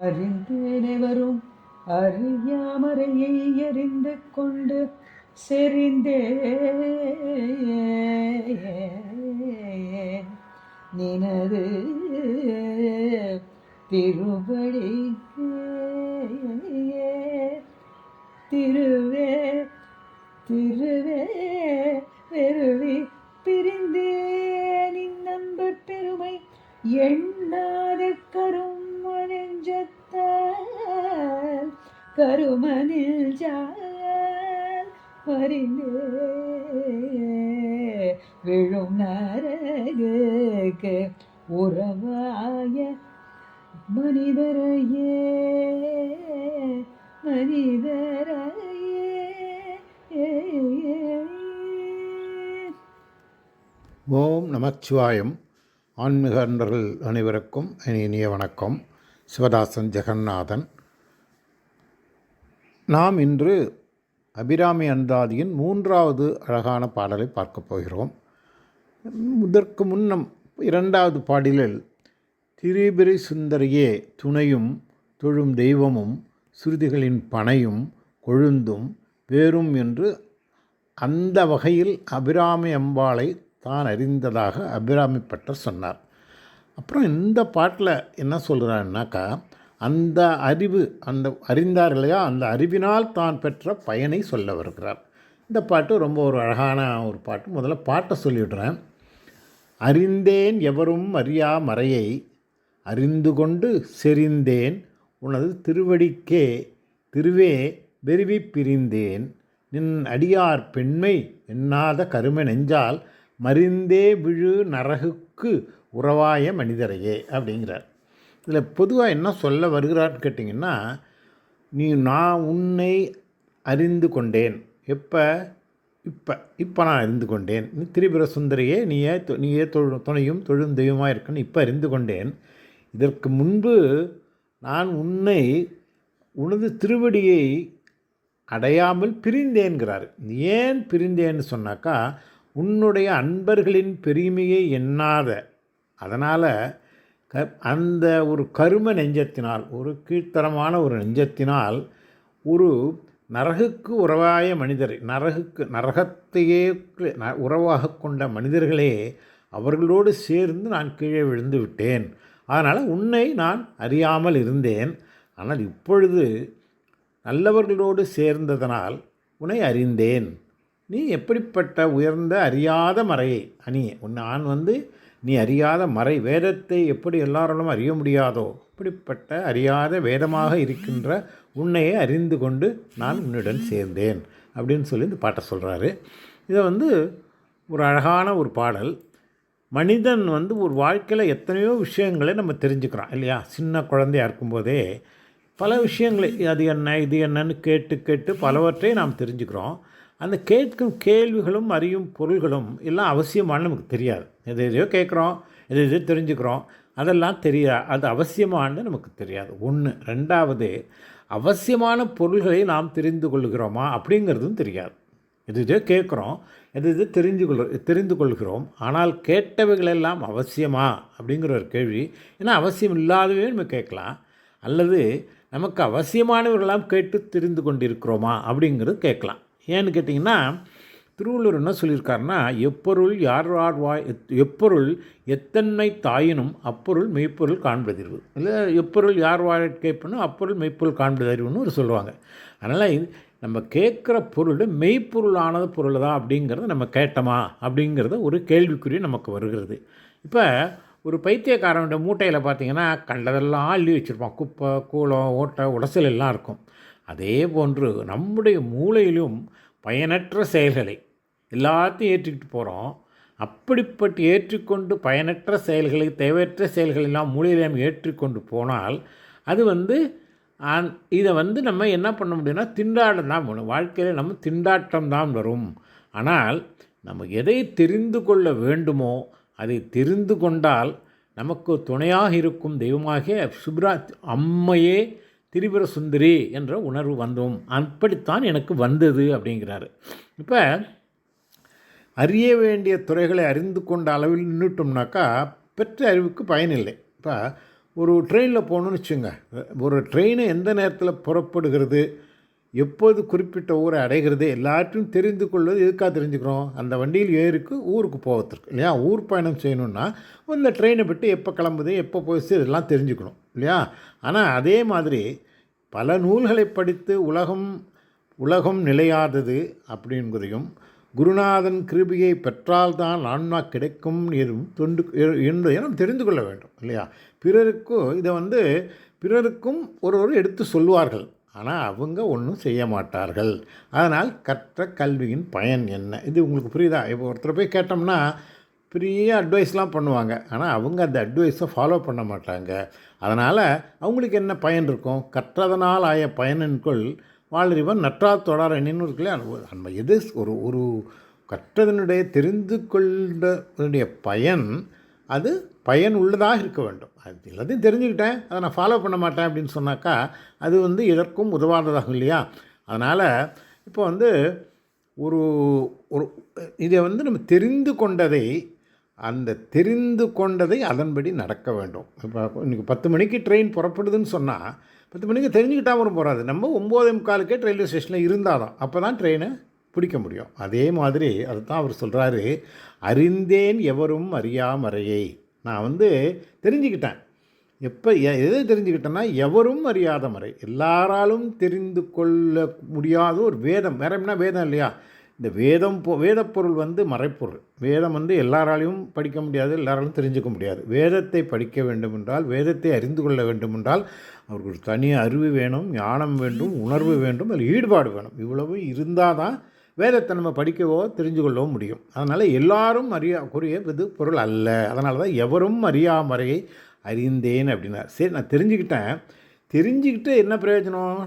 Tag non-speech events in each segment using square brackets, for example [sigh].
அறிந்தேனெவரும் அறியாமறையை அறிந்து கொண்டு செறிந்தே நினது திருவடி திருவே திருவே வெறுவி நின் நண்பர் பெருமை எண்ணாத கரும் கருமனெஞ்சத்தால் கருமனில் ஜால் மறிந்தே விழும் நரகுக்கு உறவாய மனிதரையே மனிதரையே. ஓம் நமச்சிவாயம். ஆன்மீக அன்பர்கள் அனைவருக்கும் இனிய வணக்கம். சிவதாசன் ஜெகநாதன். நாம் இன்று அபிராமி அந்தாதியின் மூன்றாவது அழகான பாடலை பார்க்கப் போகிறோம். இதற்கு முன்னம் இரண்டாவது பாடலில் திரிபிரி சுந்தரியே துணையும் தொழும் தெய்வமும் சுருதிகளின் பனையும் கொழுந்தும் வேறும் என்று அந்த வகையில் அபிராமி அம்பாளை தான் அறிந்ததாக அபிராமி பட்டர் சொன்னார். அப்புறம் இந்த பாட்டில் என்ன சொல்கிறாருனாக்கா அந்த அறிவு அந்த அறிந்தார் இல்லையா அந்த அறிவினால் தான் பெற்ற பயனை சொல்ல வருகிறார். இந்த பாட்டு ரொம்ப ஒரு அழகான ஒரு பாட்டு. முதல்ல பாட்டை சொல்லிவிடுறேன் அறிந்தேன் எவரும் அறியா மறையை அறிந்து கொண்டு செறிந்தேன். உனது திருவடிக்கே திருவே வெறுவி பிரிந்தேன். நின் அடியார் பெண்மை எண்ணாத கரும நெஞ்சால் மறிந்தே விழு நரகுக்கு உறவாய மனிதரையே அப்படிங்கிறார். இதில் பொதுவாக என்ன சொல்ல வருகிறான்னு கேட்டிங்கன்னா நீ நான் உன்னை அறிந்து கொண்டேன். எப்போ? இப்போ. இப்போ நான் அறிந்து கொண்டேன். நீ திரிபுர சுந்தரியே நீயே தொ- நீயே தொழு துணையும் தொழும் தெய்வமாக இருக்குன்னு இப்போ அறிந்து கொண்டேன். இதற்கு முன்பு நான் உன்னை உனது திருவடியை அடையாமல் பிரிந்தேன்கிறார். ஏன் பிரிந்தேன்னு சொன்னாக்கா உன்னுடைய அன்பர்களின் பெருமையை எண்ணாத அதனால் க அந்த ஒரு கரும நெஞ்சத்தினால் ஒரு கீழ்த்தரமான ஒரு நெஞ்சத்தினால் ஒரு நரகுக்கு உறவாய மனிதர் நரகுக்கு நரகத்தையே உறவாக கொண்ட மனிதர்களே அவர்களோடு சேர்ந்து நான் கீழே விழுந்து விட்டேன். அதனால் உன்னை நான் அறியாமல் இருந்தேன். ஆனால் இப்பொழுது நல்லவர்களோடு சேர்ந்ததனால் உன்னை அறிந்தேன். நீ எப்படிப்பட்ட உயர்ந்த அறியாத மறையை அணி நான் வந்து நீ அறியாத மறை வேதத்தை எப்படி எல்லாராலும் அறிய முடியாதோ இப்படிப்பட்ட அறியாத வேதமாக இருக்கின்ற உன்னையே அறிந்து கொண்டு நான் உன்னுடன் சேர்ந்தேன் அப்படின்னு சொல்லி இந்த பாட்டை சொல்கிறாரு இதை வந்து ஒரு அழகான ஒரு பாடல். மனிதன் வந்து ஒரு வாழ்க்கையில் எத்தனையோ விஷயங்களை நம்ம தெரிஞ்சுக்கிறோம் இல்லையா? சின்ன குழந்தையா இருக்கும்போதே பல விஷயங்களை அது என்ன இது என்னன்னு கேட்டு கேட்டு பலவற்றை நாம் தெரிஞ்சுக்கிறோம். அந்த கேட்கும் கேள்விகளும் அறியும் பொருள்களும் எல்லாம் அவசியமானு நமக்கு தெரியாது. எது எதையோ கேட்குறோம் எது எதையோ தெரிஞ்சுக்கிறோம் அதெல்லாம் தெரியா அது அவசியமானு நமக்கு தெரியாது. ஒன்று ரெண்டாவது அவசியமான பொருள்களை நாம் தெரிந்து கொள்கிறோமா அப்படிங்கிறதும் தெரியாது. எது எதையோ கேட்குறோம் எது எது தெரிஞ்சு கொள் தெரிந்து கொள்கிறோம் ஆனால் கேட்டவைகளெல்லாம் அவசியமா அப்படிங்கிற ஒரு கேள்வி. ஏன்னா அவசியம் இல்லாதவே நம்ம கேட்கலாம். அல்லது நமக்கு அவசியமானவர்களெல்லாம் கேட்டு தெரிந்து கொண்டிருக்கிறோமா அப்படிங்கிறது கேட்கலாம். ஏன்னு கேட்டிங்கன்னா திருவள்ளுவர் என்ன சொல்லியிருக்காருன்னா எப்பொருள் யார் யார் வாய் எப்பொருள் எத்தன்மை தாயினும் அப்பொருள் மெய்ப்பொருள் காண்பதறிவு இல்லை எப்பொருள் யார் வாய் கேட்பனும் அப்பொருள் மெய்ப்பொருள் காண்பதறிவுன்னு ஒரு சொல்லுவாங்க. அதனால் இது நம்ம கேட்குற பொருள் மெய்ப்பொருளானது பொருள் தான் அப்படிங்கிறத நம்ம கேட்டோமா அப்படிங்கிறத ஒரு கேள்விக்குறி நமக்கு வருகிறது. இப்போ ஒரு பைத்தியக்காரனுடைய மூட்டையில் பார்த்தீங்கன்னா கண்டதெல்லாம் அள்ளி வச்சுருப்பான். குப்பை கூலம் ஓட்டை உடசல் எல்லாம் இருக்கும். அதே போன்று நம்முடைய மூளையிலும் பயனற்ற செயல்களை எல்லாத்தையும் ஏற்றிக்கிட்டு போகிறோம் அப்படிப்பட்டு ஏற்றிக்கொண்டு பயனற்ற செயல்களை தேவையற்ற செயல்களெல்லாம் எல்லாம் ஏற்றிக்கொண்டு போனால் அது வந்து இதை வந்து நம்ம என்ன பண்ண முடியும்னா திண்டாட்டம் தான் வரும். வாழ்க்கையில் நம்ம திண்டாட்டம் தான் வரும். ஆனால் நம்ம எதை தெரிந்து கொள்ள வேண்டுமோ அதை தெரிந்து கொண்டால் நமக்கு துணையாக இருக்கும் தெய்வமாகிய சுப்ரா அம்மையே திரிபுர சுந்தரி என்ற உணர்வு வந்தோம். அப்படித்தான் எனக்கு வந்தது அப்படிங்கிறாரு. இப்போ அறிய வேண்டிய துறைகளை அறிந்து கொண்ட அளவில் நின்றுட்டோம்னாக்கா பெற்ற அறிவுக்கு பயனில்லை. இப்போ ஒரு ட்ரெயினில் போகணுன்னு வச்சுங்க ஒரு ட்ரெயின் எந்த நேரத்தில் புறப்படுகிறது? எப்போது குறிப்பிட்ட ஊரை அடைகிறது எல்லாத்தையும் தெரிந்து கொள்வது எதுக்காக தெரிஞ்சுக்கிறோம்? அந்த வண்டியில் ஏறிக்கு ஊருக்கு போகிறதுக்கு இல்லையா? ஊர் பயணம் செய்யணுன்னா இந்த ட்ரெயினை விட்டு எப்போ கிளம்புது எப்போ போயிடுச்சு இதெல்லாம் தெரிஞ்சுக்கணும். இல்லையா? ஆனால் அதே மாதிரி பல நூல்களை படித்து உலகம் உலகம் நிலையாதது அப்படிங்கிறதையும் குருநாதன் கிருபியை பெற்றால்தான் ஆன்மா கிடைக்கும் எதுவும் தொண்டு என்பதை நாம் தெரிந்து கொள்ள வேண்டும். இல்லையா? பிறருக்கும் இதை வந்து பிறருக்கும் ஒருவர் எடுத்து சொல்வார்கள் ஆனால் அவங்க ஒன்றும் செய்ய மாட்டார்கள். அதனால் கற்ற கல்வியின் பயன் என்ன? இது உங்களுக்கு புரியுதா? இப்போ ஒருத்தர் போய் கேட்டோம்னா பெரிய அட்வைஸ்லாம் பண்ணுவாங்க. ஆனால் அவங்க அந்த அட்வைஸை ஃபாலோ பண்ண மாட்டாங்க. அதனால் அவங்களுக்கு என்ன பயன் இருக்கும்? கற்றதனால் ஆய பயனின்குள் வாழ்றிவன் நற்றா தொடர் எண்ணின்னு நம்ம எது ஒரு ஒரு கற்றதனுடைய தெரிந்து கொண்டதனுடைய பயன் அது பயன் உள்ளதாக இருக்க வேண்டும். அது எல்லாத்தையும் தெரிஞ்சுக்கிட்டேன். அதை நான் ஃபாலோ பண்ண மாட்டேன் அப்படின்னு சொன்னாக்கா அது வந்து எதற்கும் உதவாததாகும் இல்லையா? அதனால் இப்போ வந்து ஒரு ஒரு இதை வந்து நம்ம தெரிந்து கொண்டதை அந்த தெரிந்து கொண்டதை அதன்படி நடக்க வேண்டும். இப்போ இன்றைக்கி பத்து மணிக்கு ட்ரெயின் புறப்படுதுன்னு சொன்னால் பத்து மணிக்கு தெரிஞ்சுக்கிட்டால் போகாது. நம்ம ஒம்போதே முக்காலுக்கே ரயில்வே ஸ்டேஷனில் இருந்தால் தான் அப்போ தான் ட்ரெயினை பிடிக்க முடியும். அதே மாதிரி அதுதான் அவர் சொல்கிறாரு அறிந்தேன் எவரும் அறியாமறையை. நான் வந்து தெரிஞ்சுக்கிட்டேன். எப்போ எ- எதை தெரிஞ்சுக்கிட்டேன்னா எவரும் அறியாத முறை எல்லாராலும் தெரிந்து கொள்ள முடியாத ஒரு வேதம். வேற என்ன வேதம் இல்லையா? இந்த வேதம் பொ வேதப்பொருள் வந்து மறைப்பொருள். வேதம் வந்து எல்லாராலையும் படிக்க முடியாது எல்லாராலும் தெரிஞ்சுக்க முடியாது. வேதத்தை படிக்க வேண்டுமென்றால் வேதத்தை அறிந்து கொள்ள வேண்டுமென்றால் அவருக்கு ஒரு தனி அறிவு வேணும் ஞானம் வேண்டும் உணர்வு வேண்டும் அதில் ஈடுபாடு வேணும். இவ்வளவு இருந்தால் தான் வேதத்தை நம்ம படிக்கவோ தெரிஞ்சு கொள்ளவோ முடியும். அதனால் எல்லாரும் அறியா கூறிய இது பொருள் அல்ல. அதனால தான் எவரும் அறியாமறையை அறிந்தேன் அப்படின்னார். சரி நான் தெரிஞ்சுக்கிட்டேன். தெரிஞ்சுக்கிட்டு என்ன பிரயோஜனம்?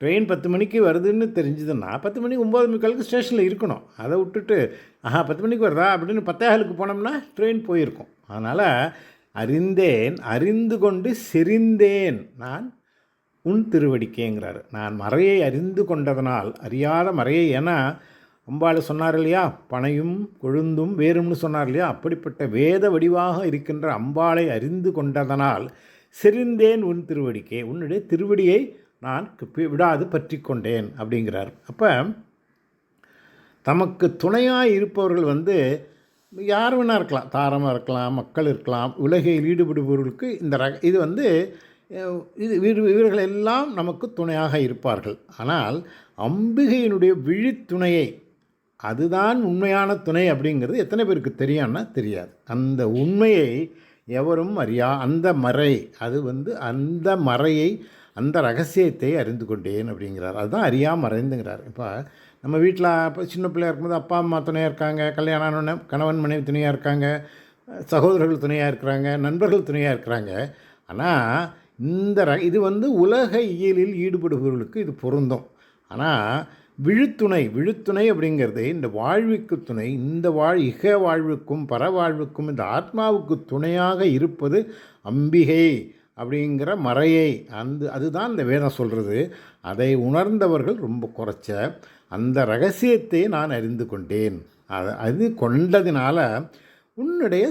ட்ரெயின் பத்து மணிக்கு வருதுன்னு தெரிஞ்சதுன்னா பத்து மணிக்கு ஒம்பது முக்காலுக்கு ஸ்டேஷனில் இருக்கணும். அதை விட்டுட்டு ஆஹா பத்து மணிக்கு வருதா? அப்படின்னு பத்தேகாலுக்கு போனோம்னா ட்ரெயின் போயிருக்கும். அதனால் அறிந்தேன் அறிந்து கொண்டு செறிந்தேன் நான் உன் திருவடிக்கேங்கிறாரு. நான் மறையை அறிந்து கொண்டதனால் அறியாத மறையை ஏன்னா அம்பாள் சொன்னார் இல்லையா? பனையும் கொழுந்தும் வேறும்னு சொன்னார் இல்லையா? அப்படிப்பட்ட வேத வடிவாக இருக்கின்ற அம்பாளை அறிந்து கொண்டதனால் செறிந்தேன் உன் திருவடிக்கே. உன்னுடைய திருவடியை நான் விடாது பற்றி கொண்டேன் அப்படிங்கிறார். அப்போ தமக்கு துணையாக இருப்பவர்கள் வந்து யார் வேணா இருக்கலாம். தாரமாக இருக்கலாம் மக்கள் இருக்கலாம் உலகில் ஈடுபடுபவர்களுக்கு இந்த ரக இது வந்து இது இவர்கள் எல்லாம் நமக்கு துணையாக இருப்பார்கள். ஆனால் அம்பிகையினுடைய விழித்துணையை அதுதான் உண்மையான துணை அப்படிங்கிறது எத்தனை பேருக்கு தெரியான்னா தெரியாது. அந்த உண்மையை எவரும் அறியா அந்த மறை அது வந்து அந்த மறையை அந்த ரகசியத்தை அறிந்து கொண்டேன் அப்படிங்கிறார். அதுதான் அறியாமல் மறைந்துங்கிறார். இப்போ நம்ம வீட்டில் இப்போ சின்ன பிள்ளையா இருக்கும்போது அப்பா அம்மா துணையாக இருக்காங்க கல்யாணம் ஆனோடனே கணவன் மனைவி துணையாக இருக்காங்க சகோதரர்கள் துணையாக இருக்கிறாங்க நண்பர்கள் துணையாக இருக்கிறாங்க. ஆனால் இந்த ர இது வந்து உலக இயலில் ஈடுபடுபவர்களுக்கு இது பொருந்தும். ஆனால் விழுத்துணை விழுத்துணை அப்படிங்கிறது இந்த வாழ்வுக்கு துணை இந்த வாழ் இக வாழ்வுக்கும் பரவாழ்வுக்கும் இந்த ஆத்மாவுக்கு துணையாக இருப்பது அம்பிகை அப்படிங்கிற மறையை அந்த அதுதான் இந்த வேதம் சொல்கிறது அதை உணர்ந்தவர்கள் ரொம்ப குறைச்ச அந்த ரகசியத்தை நான் அறிந்து கொண்டேன். அது அது கொண்டதினால உன்னுடைய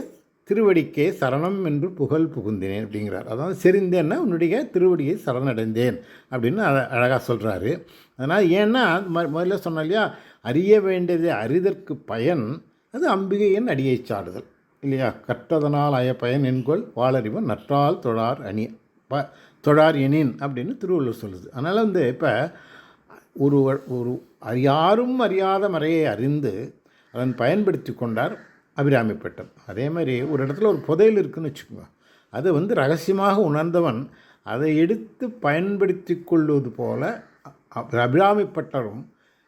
திருவடிக்கே சரணம் என்று புகழ் புகுந்தினேன் அப்படிங்கிறார். அதாவது செறிந்தேன்னா உன்னுடைய திருவடியை சரணடைந்தேன் அப்படின்னு அழ- அழகாக சொல்கிறாரு அதனால் ஏன்னா முதல்ல சொன்ன இல்லையா அறிய வேண்டியது அறிதற்கு பயன் அது அம்பிகையின் அடியை சாடுதல் இல்லையா? கற்றதனால் அய பயன் என்கொள் வாளறிவன் நற்றால் தொழார் அணி ப தொழார் எனின் அப்படின்னு திருவள்ளுவர் சொல்லுது. அதனால் வந்து இப்போ ஒரு ஒரு யாரும் அறியாத மறையை அறிந்து அதன் பயன்படுத்தி கொண்டார். அபிராமிப்பட்டம். அதே மாதிரி ஒரு இடத்துல ஒரு புதையல் இருக்குதுன்னு வச்சுக்கோங்க. அதை வந்து ரகசியமாக உணர்ந்தவன் அதை எடுத்து பயன்படுத்தி கொள்வது போல அபிராமிப்பட்டரும்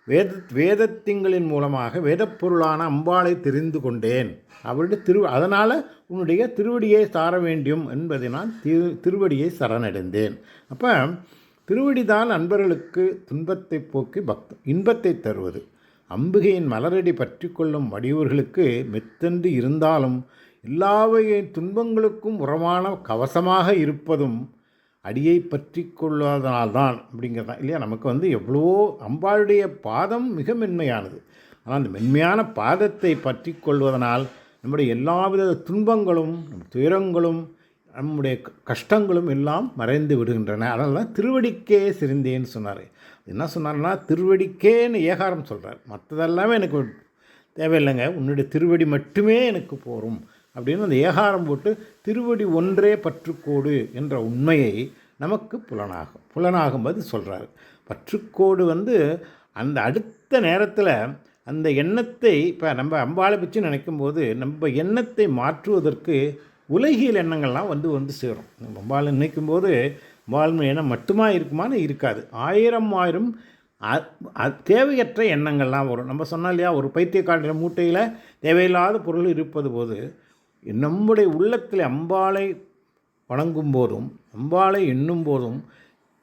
வேத வேதத்திங்களின் மூலமாக வேதப்பொருளான அம்பாளை தெரிந்து கொண்டேன். அவருடைய திரு அதனால் உன்னுடைய திருவடியை சார வேண்டும் என்பதை நான் திரு திருவடியை சரணடைந்தேன். அப்போ திருவடிதான் அன்பர்களுக்கு துன்பத்தை போக்கி பக்தம் இன்பத்தை தருவது. அம்பிகையின் மலரடி பற்றி கொள்ளும் வடிவர்களுக்கு மெத்தென்று இருந்தாலும் எல்லா துன்பங்களுக்கும் உரமான கவசமாக இருப்பதும் அடியை பற்றி கொள்வதனால்தான் அப்படிங்கிறது தான் இல்லையா? நமக்கு வந்து எவ்வளவோ அம்பாளுடைய பாதம் மிக மென்மையானது. ஆனால் அந்த மென்மையான பாதத்தை பற்றி கொள்வதனால் நம்முடைய எல்லாவித துன்பங்களும் நம் துயரங்களும் நம்முடைய க- கஷ்டங்களும் எல்லாம் மறைந்து விடுகின்றன. அதனால் தான் திருவடிக்கே சிரிந்தேன்னு சொன்னார். என்ன சொன்னார்னா திருவடிக்கேன்னு ஏகாரம் சொல்கிறார் மற்றதெல்லாமே எனக்கு தேவையில்லைங்க. உன்னுடைய திருவடி மட்டுமே எனக்கு போகும் அப்படின்னு அந்த ஏகாரம் போட்டு திருவடி ஒன்றே பற்றுக்கோடு என்ற உண்மையை நமக்கு புலனாகும் புலனாகும்போது சொல்கிறாரு பற்றுக்கோடு வந்து அந்த அடுத்த நேரத்தில் அந்த எண்ணத்தை இப்போ நம்ம அம்பாளை பற்றி நினைக்கும்போது நம்ம எண்ணத்தை மாற்றுவதற்கு உலகியல் எண்ணங்கள்லாம் வந்து வந்து சேரும். நம்ம அம்பாளை நினைக்கும்போது அம்பாள் எண்ணம் மட்டுமா இருக்குமான்னு இருக்காது. ஆயிரம் ஆயிரம் அ- தேவையற்ற எண்ணங்கள்லாம் வரும். நம்ம சொன்னோம் இல்லையா ஒரு பைத்தியக்காரன மூட்டையில் தேவையில்லாத பொருள் இருப்பது போது நம்முடைய உள்ளத்தில் அம்பாளை வணங்கும் போதும் அம்பாளை எண்ணும் போதும்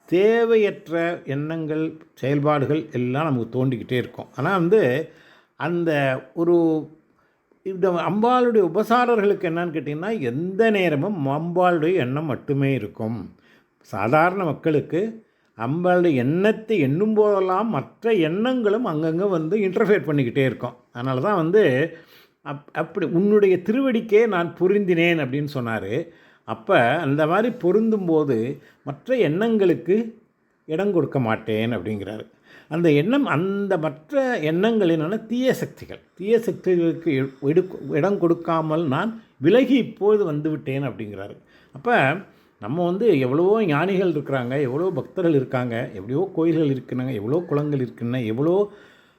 தேவையற்ற எண்ணங்கள் செயல்பாடுகள் எல்லாம் நமக்கு தோண்டிக்கிட்டே இருக்கும். ஆனால் வந்து அந்த ஒரு இந்த அம்பாளுடைய உபசாரர்களுக்கு என்னன்னு கேட்டிங்கன்னா எந்த நேரமும் அம்பாளுடைய எண்ணம் மட்டுமே இருக்கும். சாதாரண மக்களுக்கு நம்மளுடைய எண்ணத்தை எண்ணும் போதெல்லாம் மற்ற எண்ணங்களும் அங்கங்கே வந்து இன்டர்ஃபியர் பண்ணிக்கிட்டே இருக்கும். அதனால தான் வந்து அப் அப்படி உன்னுடைய திருவடிக்கே நான் பொருந்தினேன் அப்படின்னு சொன்னார். அப்போ அந்த மாதிரி பொருந்தும்போது மற்ற எண்ணங்களுக்கு இடம் கொடுக்க மாட்டேன் அப்படிங்கிறாரு. அந்த எண்ணம் அந்த மற்ற எண்ணங்கள் என்னென்னா தீய சக்திகள். தீய சக்திகளுக்கு இடம் கொடுக்காமல் நான் விலகி இப்போது வந்துவிட்டேன் அப்படிங்கிறாரு. அப்போ நம்ம வந்து எவ்வளவோ ஞானிகள் இருக்கிறாங்க எவ்வளோ பக்தர்கள் இருக்காங்க எவ்வளோ கோயில்கள் இருக்கின்றன எவ்வளோ குளங்கள் இருக்கின்றன எவ்வளோ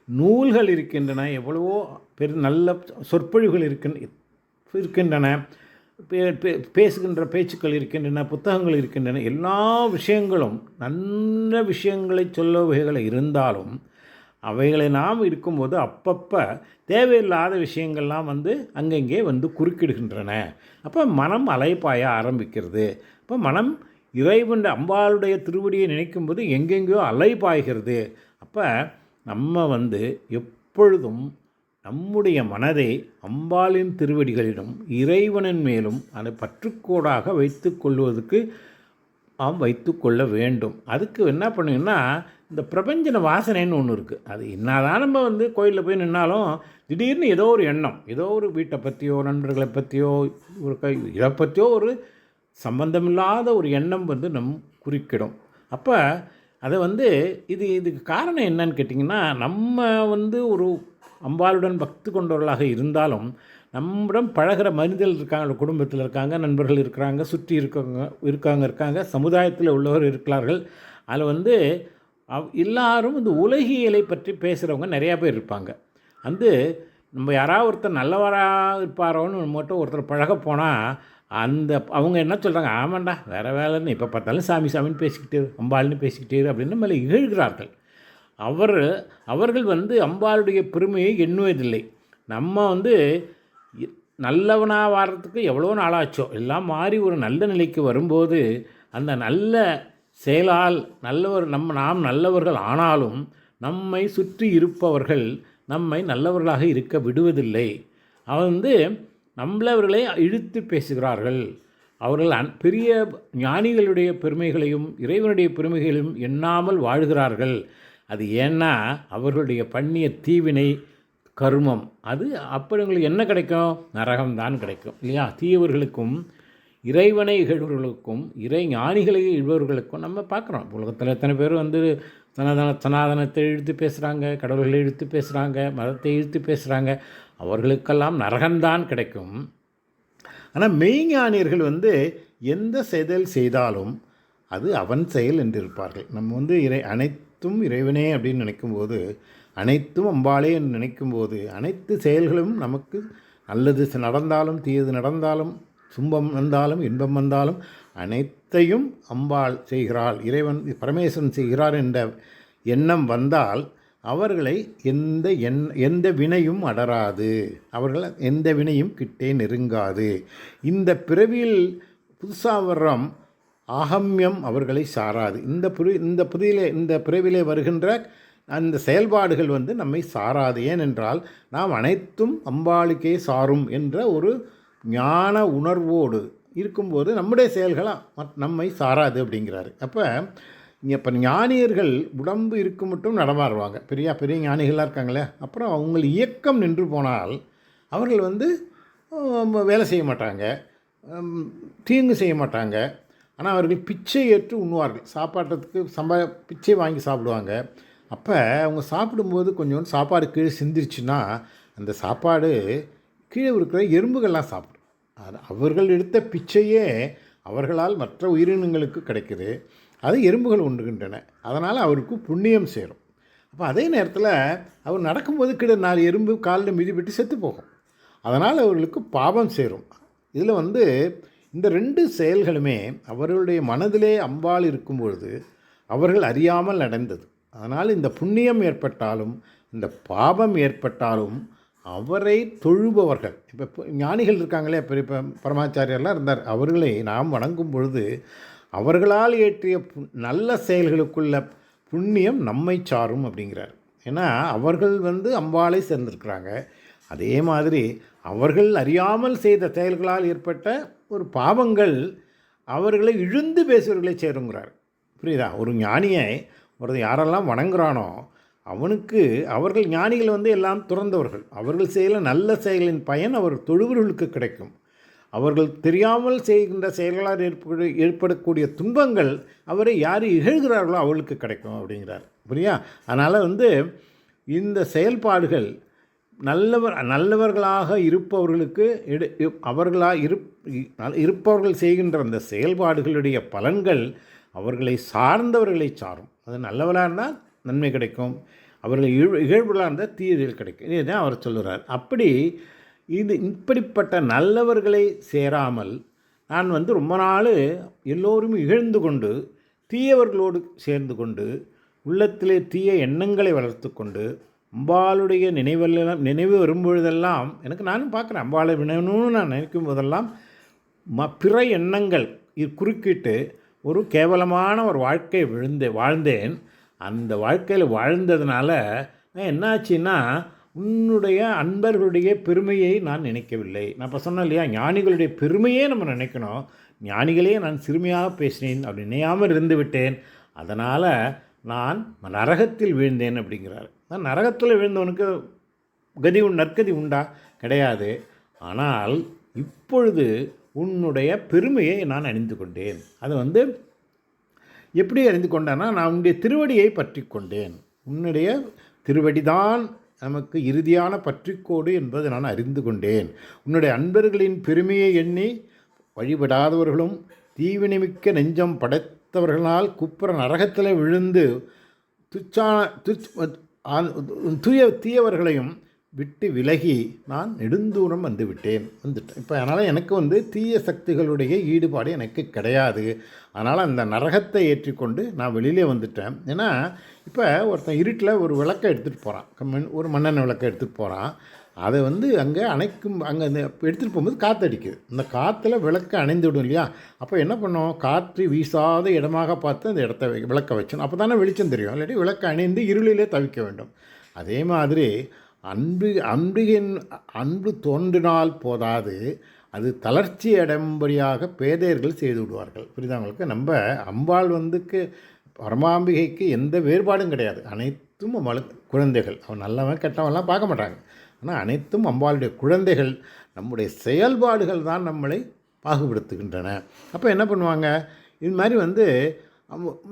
நூல்கள் இருக்கின்றன எவ்வளவோ பெரு நல்ல சொற்பொழிவுகள் இருக்கின்ற இருக்கின்றன பே- பே- பேசுகின்ற பேச்சுக்கள் இருக்கின்றன புத்தகங்கள் இருக்கின்றன எல்லா விஷயங்களும் நல்ல விஷயங்களை சொல்ல வகைகளை இருந்தாலும் அவைகளை நாம் இருக்கும்போது அப்பப்போ தேவையில்லாத விஷயங்கள்லாம் வந்து அங்கங்கே வந்து குறுக்கிடுகின்றன. அப்போ மனம் அலைப்பாய ஆரம்பிக்கிறது. அப்போ மனம் இறைவன் அம்பாளுடைய திருவடியை நினைக்கும்போது எங்கெங்கேயோ அலைபாய்கிறது அப்போ நம்ம வந்து எப்பொழுதும் நம்முடைய மனதை அம்பாளின் திருவடிகளிலும் இறைவனின் மேலும் அதை பற்றுக்கோடாக வைத்து கொள்வதற்கு நாம் வைத்து கொள்ள வேண்டும். அதுக்கு என்ன பண்ணுங்கன்னா இந்த பிரபஞ்சன வாசனைன்னு ஒன்று இருக்குது அது என்னதான் நம்ம வந்து கோயிலில் போய் நின்னாலும் திடீர்னு ஏதோ ஒரு எண்ணம் ஏதோ ஒரு வீட்டை பற்றியோ நண்பர்களை பற்றியோ ஒரு கை இதை பற்றியோ ஒரு சம்பந்தமில்லாத ஒரு எண்ணம் வந்து நம் குறிக்கிடும். அப்போ அதை வந்து இது இதுக்கு காரணம் என்னன்னு கேட்டிங்கன்னா நம்ம வந்து ஒரு அம்பாளுடன் பக்தி கொண்டவர்களாக இருந்தாலும் நம்மிடம் பழகுற மனிதர்கள் இருக்காங்க குடும்பத்தில் இருக்காங்க நண்பர்கள் இருக்கிறாங்க சுற்றி இருக்கவங்க இருக்காங்க இருக்காங்க சமுதாயத்தில் உள்ளவர் இருக்கிறார்கள். அதில் வந்து அவ் எல்லாரும் இந்த உலகியலை பற்றி பேசுகிறவங்க நிறையா பேர் இருப்பாங்க. வந்து நம்ம யாராவது ஒருத்தர் நல்லவராக இருப்பாரோன்னு மட்டும் ஒருத்தர் பழக போனால் அந்த அவங்க என்ன சொல்கிறாங்க ஆமாண்டா வேறு வேலைன்னு இப்போ பார்த்தாலும் சாமி சாமின்னு பேசிக்கிட்டே அம்பாள்னு பேசிக்கிட்டே அப்படின்னு மேலே இகழ்கிறார்கள். அவர் அவர்கள் வந்து அம்பாளுடைய பெருமையை எண்ணுவதில்லை. நம்ம வந்து நல்லவனாக வர்றதுக்கு எவ்வளோ நாளாச்சோ எல்லாம் மாறி ஒரு நல்ல நிலைக்கு வரும்போது அந்த நல்ல செயலால் நல்லவர் நம்ம நாம் நல்லவர்கள் ஆனாலும் நம்மை சுற்றி இருப்பவர்கள் நம்மை நல்லவர்களாக இருக்க விடுவதில்லை. அவன் வந்து நம்மளவர்களை இழுத்து பேசுகிறார்கள். அவர்கள் அன் பெரிய ஞானிகளுடைய பெருமைகளையும் இறைவனுடைய பெருமைகளையும் எண்ணாமல் வாழ்கிறார்கள். அது ஏன்னா அவர்களுடைய பண்ணிய தீவினை கருமம். அது அப்போ உங்களுக்கு என்ன கிடைக்கும்? நரகம்தான் கிடைக்கும் இல்லையா? தீயவர்களுக்கும் இறைவனை இகழ்வர்களுக்கும் இறை ஞானிகளை இழ்வர்களுக்கும் நம்ம பார்க்குறோம். உலகத்தில் எத்தனை பேர் வந்து சனாதன சனாதனத்தை இழுத்து பேசுகிறாங்க கடவுள்களை இழுத்து பேசுகிறாங்க மதத்தை இழுத்து பேசுகிறாங்க அவர்களுக்கெல்லாம் நரகம்தான் கிடைக்கும். ஆனால் மெய்ஞானியர்கள் வந்து எந்த செயல் செய்தாலும் அது அவன் செயல் என்று இருப்பார்கள் நம்ம வந்து இறை அனைத்தும் இறைவனே அப்படின்னு நினைக்கும்போது அனைத்தும் அம்பாளே என்று நினைக்கும்போது அனைத்து செயல்களும் நமக்கு நல்லது நடந்தாலும் தீயது நடந்தாலும் துன்பம் வந்தாலும் இன்பம் வந்தாலும் அனைத்தையும் அம்பாள் செய்கிறாள் இறைவன் பரமேஸ்வரன் செய்கிறார் என்ற எண்ணம் வந்தால் அவர்களை எந்த எண் எந்த வினையும் அடராது. அவர்கள் எந்த வினையும் கிட்டே நெருங்காது. இந்த பிறவியில் புதுசாக வர்றம் அகம்யம் அவர்களை சாராது. இந்த புரி இந்த புதியிலே இந்த பிறவிலே வருகின்ற அந்த செயல்பாடுகள் வந்து நம்மை சாராது. ஏனென்றால் நாம் அனைத்தும் அம்பாளுக்கே சாரும் என்ற ஒரு ஞான உணர்வோடு இருக்கும்போது நம்முடைய செயல்களாக மத் நம்மை சாராது அப்படிங்கிறாரு. அப்போ இங்கே இப்போ ஞானியர்கள் உடம்பு இருக்கு மட்டும் நடமாடுவாங்க. பெரிய பெரிய ஞானிகளாக இருக்காங்களே. அப்புறம் அவங்க இயக்கம் நின்று போனால் அவர்கள் வந்து வேலை செய்ய மாட்டாங்க. தீங்கு செய்ய மாட்டாங்க. ஆனால் அவர்கள் பிச்சை ஏற்று உண்ணுவார்கள். சாப்பாட்டத்துக்கு சம்பா பிச்சை வாங்கி சாப்பிடுவாங்க. அப்போ அவங்க சாப்பிடும்போது கொஞ்சம் சாப்பாடு கீழே சிந்திருச்சுன்னா அந்த சாப்பாடு கீழே இருக்கிற எறும்புகள்லாம் சாப்பிடும். அது அவர்கள் எடுத்த பிச்சையே அவர்களால் மற்ற உயிரினங்களுக்கு கிடைக்குது. அது எறும்புகள் உண்டுகின்றன அதனால் அவருக்கு புண்ணியம் சேரும். அப்போ அதே நேரத்தில் அவர் நடக்கும்போது கிட நாலு எறும்பு காலில் மிதிப்பட்டு செத்து போகும். அதனால் அவர்களுக்கு பாவம் சேரும். இதில் வந்து இந்த ரெண்டு செயல்களுமே அவர்களுடைய மனதிலே அம்பால் இருக்கும் பொழுது அவர்கள் அறியாமல் நடந்தது. அதனால் இந்த புண்ணியம் ஏற்பட்டாலும் இந்த பாவம் ஏற்பட்டாலும் அவரை தொழுபவர்கள் இப்போ ஞானிகள் இருக்காங்களே இப்போ இப்போ பரமாச்சாரியர்லாம் இருந்தார். அவர்களை நாம் வணங்கும் பொழுது அவர்களால் ஏற்றிய நல்ல செயல்களுக்குள்ள புண்ணியம் நம்மை சாரும் அப்படிங்கிறார். ஏன்னா அவர்கள் வந்து அம்பாளை சேர்ந்திருக்கிறாங்க. அதே மாதிரி அவர்கள் அறியாமல் செய்த செயல்களால் ஏற்பட்ட ஒரு பாவங்கள் அவர்களை இழுந்து பேசுவர்களை சேருங்கிறார். புரியுதா? ஒரு ஞானியை ஒருத்தன் யாரெல்லாம் வணங்குறானோ அவனுக்கு அவர்கள் ஞானிகள் வந்து எல்லாம் துறந்தவர்கள். அவர்கள் செய்யல நல்ல செயலின் பயன் அவர் தொழுவர்களுக்கு கிடைக்கும். அவர்கள் தெரியாமல் செய்கின்ற செயல்களால் ஏற்படு ஏற்படக்கூடிய துன்பங்கள் அவரை யார் இகழ்கிறார்களோ அவளுக்கு கிடைக்கும் அப்படிங்கிறார். புரியா அதனால் வந்து இந்த செயல்பாடுகள் நல்லவர் நல்லவர்களாக இருப்பவர்களுக்கு எடு அவர்களாக இருப் இருப்பவர்கள் செய்கின்ற அந்த செயல்பாடுகளுடைய பலன்கள் அவர்களை சார்ந்தவர்களை சாரும். அது நல்லவராக இருந்தால் நன்மை கிடைக்கும். அவர்கள் இழ் இகழ்வுகளாக இருந்தால் தீயதில் கிடைக்கும். இதுதான் அவர் சொல்லுறார். அப்படி இது இப்படிப்பட்ட நல்லவர்களை சேராமல் நான் வந்து ரொம்ப நாள் எல்லோரும் இகழ்ந்து கொண்டு தீயவர்களோடு சேர்ந்து கொண்டு உள்ளத்திலே தீய எண்ணங்களை வளர்த்து கொண்டு அம்பாளுடைய நினைவெல்லாம் நினைவு வரும்பொழுதெல்லாம் எனக்கு நானும் பார்க்குறேன் அம்பாளை வினவணும்னு நான் நினைக்கும் போதெல்லாம் ம பிற எண்ணங்கள் இ- குறுக்கிட்டு ஒரு கேவலமான ஒரு வாழ்க்கை விழுந்தே வாழ்ந்தேன். அந்த வாழ்க்கையில் வாழ்ந்ததுனால நான் என்னாச்சுன்னா உன்னுடைய அன்பர்களுடைய பெருமையை நான் நினைக்கவில்லை. நான் இப்போ சொன்னேன் இல்லையா ஞானிகளுடைய பெருமையே நம்ம நினைக்கணும். ஞானிகளே நான் சிறுமியாக பேசினேன் அப்படி நினையாமல் இருந்து விட்டேன். அதனால் நான் நரகத்தில் வீழ்ந்தேன் அப்படிங்கிறார். நான் நரகத்தில் விழுந்தவனுக்கு கதி நற்கதி உண்டா? கிடையாது. ஆனால் இப்பொழுது உன்னுடைய பெருமையை நான் அணிந்து கொண்டேன். அது வந்து எப்படி அறிந்து கொண்டேன்னா நான் உன்னுடைய திருவடியை பற்றி கொண்டேன். உன்னுடைய திருவடிதான் நமக்கு இறுதியான பற்றிக்கோடு என்பதை நான் அறிந்து கொண்டேன். உன்னுடைய அன்பர்களின் பெருமையை எண்ணி வழிபடாதவர்களும் தீவினைமிக்க நெஞ்சம் படைத்தவர்களால் குப்புற நரகத்தில் விழுந்து துச்சான துச் ஆ- தூய தீயவர்களையும் விட்டு விலகி நான் நெடுந்தூரம் வந்து விட்டேன். வந்துட்டேன். இப்போ அதனால் எனக்கு வந்து தீய சக்திகளுடைய ஈடுபாடு எனக்கு கிடையாது. அதனால் அந்த நரகத்தை ஏற்றிக்கொண்டு நான் வெளியிலே வந்துட்டேன். ஏன்னா இப்போ ஒருத்தன் இருட்டில் ஒரு விளக்கை எடுத்துகிட்டு போகிறான். ஒரு மண்ணெண்ணெய் விளக்கை எடுத்துகிட்டு போகிறான். அதை வந்து அங்கே அணைக்கும் அங்கே அந்த எடுத்துகிட்டு போகும்போது காற்றடிக்குது இந்த காற்றுல விளக்கு அணைந்து விடும் இல்லையா? அப்போ என்ன பண்ணோம்? காற்று வீசாத இடமாக பார்த்து அந்த இடத்த வை- விளக்க வச்சணும் அப்போ தானே வெளிச்சம் தெரியும். இல்லாட்டி விளக்கு அணைந்து இருளிலே தவிக்க வேண்டும். அதே மாதிரி அன்பு அன்பின் அன்பு தோன்றினால் போதாது. அது தளர்ச்சி அடையும்படியாக பேதையர்கள் செய்து விடுவார்கள். புரியுதாங்களுக்கு நம்ம அம்பாள் வந்துக்கு பரமாம்பிகைக்கு எந்த வேறுபாடும் கிடையாது. அனைத்தும் அவள் குழந்தைகள். அவன் நல்லவன் கெட்டவன்லாம் பார்க்க மாட்டாங்க. ஆனால் அனைத்தும் அம்பாளுடைய குழந்தைகள். நம்முடைய செயல்பாடுகள் தான் நம்மளை பாகுபடுத்துகின்றன. அப்போ என்ன பண்ணுவாங்க? இது மாதிரி வந்து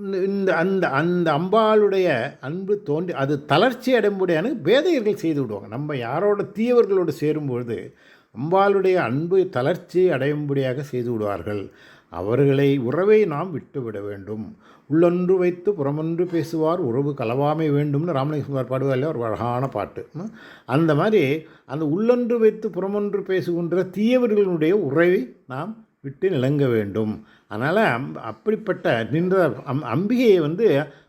இந்த- இந்த அந்த அந்த அம்பாளுடைய அன்பு தோன்றி அது தளர்ச்சி அடையும்படியான பேதையர்கள் செய்து விடுவாங்க. நம்ம யாரோட தீயவர்களோடு சேரும்பொழுது அம்பாளுடைய அன்பு தளர்ச்சி அடையும்படியாக செய்து விடுவார்கள். அவர்களை உறவை நாம் விட்டுவிட வேண்டும். உள்ளொன்று வைத்து புறமொன்று பேசுவார் உறவு கலவாமை வேண்டும்னு ராமலிங்கர் பாடுவார் ஒரு அழகான பாட்டு. அந்த மாதிரி அந்த உள்ளொன்று வைத்து புறமொன்று பேசுகின்ற தீயவர்களுடைய உறவை நாம் விட்டு நிலங்க வேண்டும். அதனால் அம் அப்படிப்பட்ட நின்ற அம் அம்பிகையை வந்து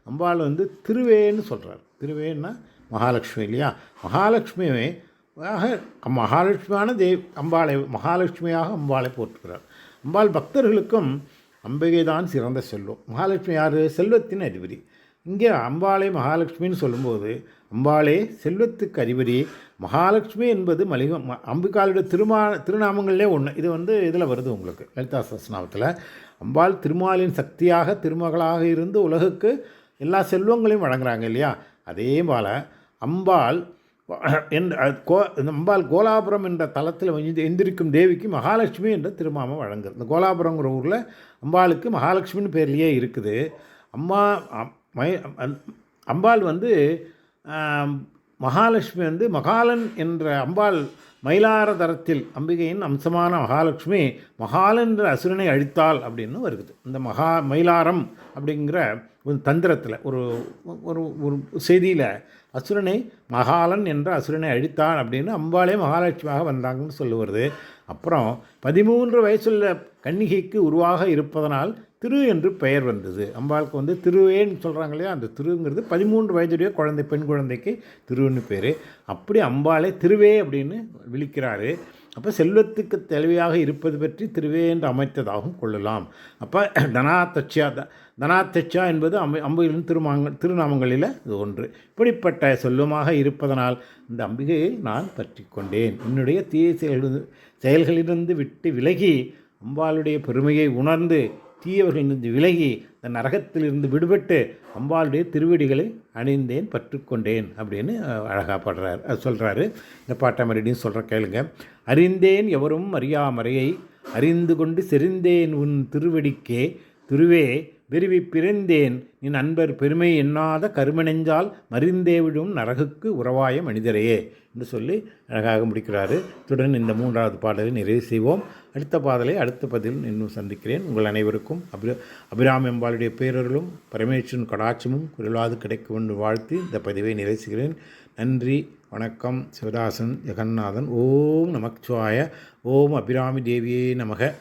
அம்பாள் வந்து திருவேன்னு சொல்கிறார் திருவேன்னா மகாலட்சுமி இல்லையா? மகாலட்சுமி மகாலட்சுமியான தேவ் அம்பாளை மகாலட்சுமியாக அம்பாளை போற்றுகிறார். அம்பாள் பக்தர்களுக்கும் அம்பிகை தான் சிறந்த செல்வம். மகாலட்சுமி யார்? செல்வத்தின் அதிபதி. இங்கே அம்பாளை மகாலட்சுமின்னு சொல்லும்போது அம்பாளே செல்வத்துக்கு அதிபதி. மகாலட்சுமி என்பது மலிக ம- அம்பிகாளுடைய திருமா திருநாமங்கள்லே ஒன்று இது வந்து இதில் வருது உங்களுக்கு லலிதா சஸ்நாமத்தில் அம்பாள் திருமாலின் சக்தியாக திருமகளாக இருந்து உலகுக்கு எல்லா செல்வங்களையும் வழங்குறாங்க இல்லையா? அதே போல் அம்பாள் [coughs] கோ இந்த அம்பாள் கோலாபுரம் என்ற தலத்தில் எந்திரிக்கும் தேவிக்கு மகாலட்சுமி என்ற திருமாமம் வழங்குது இந்த கோலாபுரங்கிற ஊரில் அம்பாளுக்கு மகாலட்சுமின்னு பேர்லேயே இருக்குது. அம்மா அம்- மை அம்பாள் வந்து மகாலட்சுமி வந்து மகாலன் என்ற அம்பாள் மயிலாரதரத்தில் அம்பிகையின் அம்சமான மகாலட்சுமி மகாலன் என்ற அசுரனை அழித்தாள் அப்படின்னு வருகுது. இந்த மகா மயிலாரம் அப்படிங்கிற ஒரு தந்திரத்தில் ஒரு ஒரு ஒரு செய்தியில் அசுரனை மகாலன் என்ற அசுரனை அழித்தான் அப்படின்னு அம்பாளே மகாலட்சுமியாக வந்தாங்கன்னு சொல்லுவது அப்புறம் பதிமூன்று வயசுள்ள கன்னிகைக்கு உருவாக இருப்பதனால் திரு என்று பெயர் வந்தது. அம்பாளுக்கு வந்து திருவேன்னு சொல்கிறாங்க இல்லையா? அந்த திருங்கிறது பதிமூன்று வயதுடைய குழந்தை பெண் குழந்தைக்கு திருன்னு பேர். அப்படி அம்பாளே திருவே அப்படின்னு விழிக்கிறாரு. அப்போ செல்வத்துக்கு தேவையாக இருப்பது பற்றி திருவே என்று அமைத்ததாகவும் கொள்ளலாம். அப்போ தனா த- தனாத்தச்சா என்பது அம்பை அம்பையின் திருமாங்க திருநாமங்களில் இது ஒன்று. இப்படிப்பட்ட செல்வமாக இருப்பதனால் இந்த அம்பிகையை நான் பற்றி கொண்டேன். என்னுடைய தீய செயல் செயல்களிலிருந்து விட்டு விலகி அம்பாளுடைய பெருமையை உணர்ந்து தீயவர்களிலிருந்து விலகி இந்த நரகத்திலிருந்து விடுபட்டு அம்பாளுடைய திருவடிகளை அணிந்தேன் பற்றுக்கொண்டேன் அப்படின்னு அழகாக பாடுறார் அது சொல்கிறாரு இந்த பாட்டை மறுபடியும் சொல்கிற கேளுங்க. அறிந்தேன் எவரும் அறியாமறையை அறிந்து கொண்டு செறிந்தேன் உன் திருவடிக்கே திருவே விருவி பிறந்தேன் நின் அன்பர் பெருமை எண்ணாத கருமணெஞ்சால் மறிந்தேவிடும் நரகுக்கு உறவாய மனிதரையே என்று சொல்லி அழகாக முடிக்கிறாரு. இத்துடன் இந்த மூன்றாவது பாடலை நிறைவு செய்வோம். அடுத்த பாடலை அடுத்த பதில் இன்னும் சந்திக்கிறேன். உங்கள் அனைவருக்கும் அபி அபிராமி எம்பாளுடைய பேரர்களும் பரமேஸ்வரன் கடாட்சமும் குரலாது கிடைக்கும் என்று வாழ்த்தி இந்த பதிவை நிறைவு செய்கிறேன். நன்றி வணக்கம். சிவதாசன் ஜெகநாதன். ஓம் நமச்சிவாய. ஓம் அபிராமி தேவியே நமக.